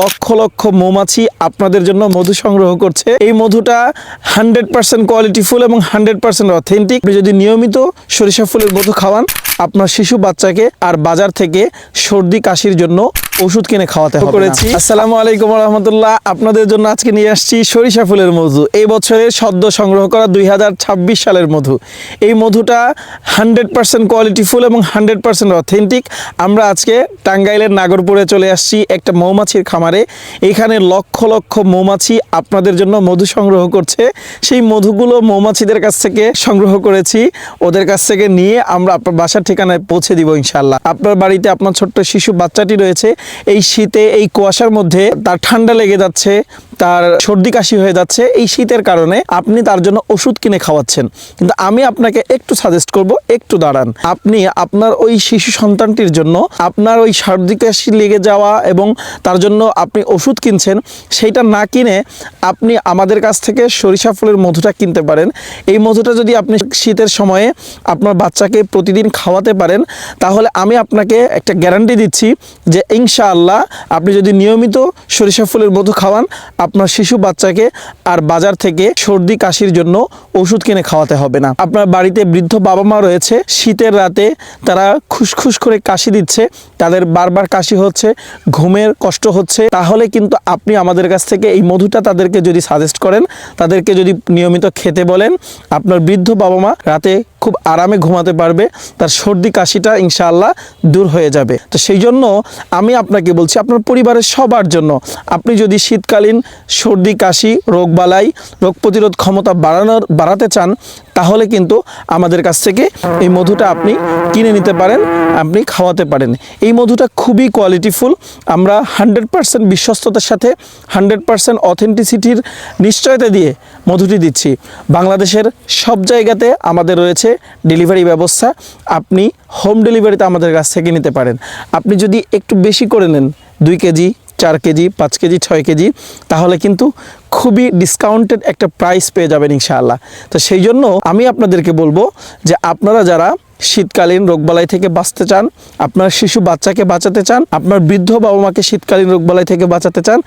লক্ষ লক্ষ মৌমাছি আপনাদের জন্য মধু সংগ্রহ করছে। এই মধুটা হান্ড্রেড পার্সেন্ট কোয়ালিটিফুল এবং হান্ড্রেড পার্সেন্ট অথেন্টিক। যদি নিয়মিত সরিষা ফুলের মধু খাওয়ান আপনার শিশু বাচ্চাকে আর বাজার থেকে সর্দি কাশির জন্য ওষুধ কিনে খাওয়াতে হবে করেছি। আসসালামু আলাইকুম রহমতুল্লাহ আপনাদের জন্য আজকে নিয়ে আসছি সরিষা ফুলের মধু। এই বছরের সদ্য সংগ্রহ করা দুই হাজার ছাব্বিশ সালের মধু। এই মধুটা হান্ড্রেড পার্সেন্ট কোয়ালিটিফুল এবং হান্ড্রেড পার্সেন্ট অথেন্টিক। আমরা আজকে টাঙ্গাইলের নাগরপুরে চলে আসছি একটা মৌমাছির খামারে। এখানে লক্ষ লক্ষ মৌমাছি আপনাদের জন্য মধু সংগ্রহ করছে। সেই মধুগুলো মৌমাছিদের কাছ থেকে সংগ্রহ করেছি। ওদের কাছ থেকে নিয়ে আমরা আপনার বাসার ঠিকানায় পৌঁছে দিব ইনশাল্লাহ আপনার বাড়িতে আপনার ছোট্ট শিশু বাচ্চাটি রয়েছে। এই শীতে, এই কুয়াশার মধ্যে তার ঠান্ডা লেগে যাচ্ছে। তার সর্দি কাশি হয়ে যাচ্ছে এই শীতের কারণে আপনি তার জন্য ওষুধ কিনে খাওয়াচ্ছেন। কিন্তু আমি আপনাকে একটু সাজেস্ট করব, একটু দাঁড়ান। আপনি আপনার ওই শিশু সন্তানটির জন্য আপনার ওই সর্দি কাশি লেগে যাওয়া এবং তার জন্য আপনি ওষুধ কিনছেন, সেইটা না কিনে আপনি আমাদের কাছ থেকে সরিষা ফুলের মধুটা কিনতে পারেন। এই মধুটা যদি আপনি শীতের সময়ে আপনার বাচ্চাকে প্রতিদিন খাওয়াতে পারেন, তাহলে আমি আপনাকে একটা গ্যারান্টি দিচ্ছি যে ইনশাআল্লাহ আপনি যদি নিয়মিত সরিষা ফুলের মধু খাওয়ান আপনার শিশু বাচ্চাকে আর বাজার থেকে সর্দি কাশির জন্য ওষুধ কিনে খাওয়াতে হবে না। আপনার বাড়িতে বৃদ্ধ বাবা মা রয়েছে, শীতের রাতে তারা খুসখুস করে কাশি দিচ্ছে, তাদের বারবার কাশি হচ্ছে, ঘুমের কষ্ট হচ্ছে। তাহলে কিন্তু আপনি আমাদের কাছ থেকে এই মধুটা তাদেরকে যদি সাজেস্ট করেন, তাদেরকে যদি নিয়মিত খেতে বলেন, আপনার বৃদ্ধ বাবা মা রাতে খুব আরামে ঘুমাতে পারবে, তার সর্দি কাশিটা ইনশাআল্লাহ দূর হয়ে যাবে। তো সেই জন্য আমি আপনাকে বলছি, আপনার পরিবারের সবার জন্য আপনি যদি শীতকালীন সর্দি কাশি, রোগবালাই, রোগ প্রতিরোধ ক্ষমতা বাড়ানোর, বাড়াতে চান তাহলে কিন্তু আমাদের কাছ থেকে এই মধুটা আপনি কিনে নিতে পারেন, আপনি খাওয়াতে পারেন। এই মধুটা খুবই কোয়ালিটিফুল আমরা হান্ড্রেড পার্সেন্ট বিশ্বস্ততার সাথে হান্ড্রেড পার্সেন্ট অথেন্টিসিটির নিশ্চয়তা দিয়ে মধুটি দিচ্ছি। বাংলাদেশের সব জায়গাতে আমাদের রয়েছে ডেলিভারি ব্যবস্থা। আপনি হোম ডেলিভারিতে আমাদের কাছ থেকে নিতে পারেন। আপনি যদি একটু বেশি করে নেন, দুই কেজি, চার কেজি, পাঁচ কেজি, ছয় কেজি, তাহলে কিন্তু খুবই ডিসকাউন্টেড একটা প্রাইস পেয়ে যাবেন ইনশাআল্লাহ। তো সেই জন্য আমি আপনাদেরকে বলব যে আপনারা যারা শীতকালীন রোগবালাই থেকে বাঁচতে চান, আপনার শিশু বাচ্চাকে বাঁচাতে চান, আপনার বৃদ্ধ বাবা মাকে শীতকালীন রোগবালাই থেকে বাঁচাতে চান,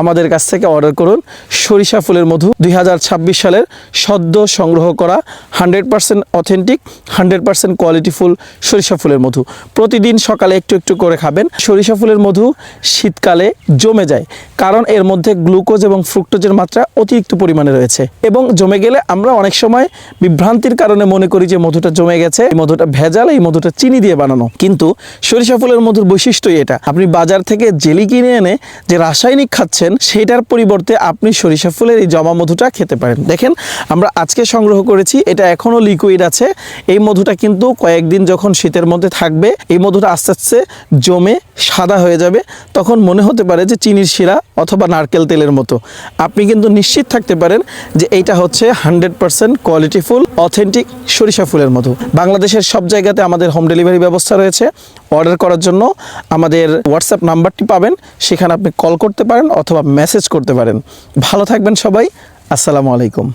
আমাদের কাছ থেকে অর্ডার করুন সরিষা ফুলের মধু দুই হাজার ছাব্বিশ সালের সদ্য সংগ্রহ করা hundred percent authentic hundred percent qualityful সরিষা ফুলের মধু। প্রতিদিন সকালে একটু একটু করে খাবেন। সরিষা ফুলের মধু শীতকালে জমে যায়, কারণ এর মধ্যে গ্লুকোজ এবং ফ্রুক্টোজের মাত্রা অতিরিক্ত পরিমাণে রয়েছে। এবং জমে গেলে আমরা অনেক সময় বিভ্রান্তির কারণে মনে করি যে মধুটা জমে গেছে, এই মধুটা ভেজাল, এই মধুটা চিনি দিয়ে বানানো। কিন্তু সরিষা ফুলের মধুর বৈশিষ্ট্যই এটা। আপনি বাজার থেকে জেলি কিনে এনে যে রাসায়নিক খাচ্ছেন, সেটার পরিবর্তে আপনি সরিষা ফুলের এই জমা মধুটা খেতে পারেন। দেখেন, আমরা আজকে সংগ্রহ করেছি, এটা এখনও লিকুইড আছে। এই মধুটা কিন্তু কয়েকদিন যখন শীতের মধ্যে থাকবে, এই মধুটা আস্তে আস্তে জমে সাদা হয়ে যাবে। তখন মনে হতে পারে যে চিনির শিরা অথবা নারকেল তেলের মতো। আপনি কিন্তু নিশ্চিত থাকতে পারেন যে এইটা হচ্ছে hundred percent quality full, authentic সরিষা ফুলের মতো বাংলাদেশের সব জায়গাতে আমাদের হোম ডেলিভারি ব্যবস্থা রয়েছে। অর্ডার করার জন্য আমাদের হোয়াটসঅ্যাপ নাম্বারটি পাবেন, সেখানে আপনি কল করতে পারেন অথবা মেসেজ করতে পারেন। ভালো থাকবেন সবাই, আসসালামু আলাইকুম।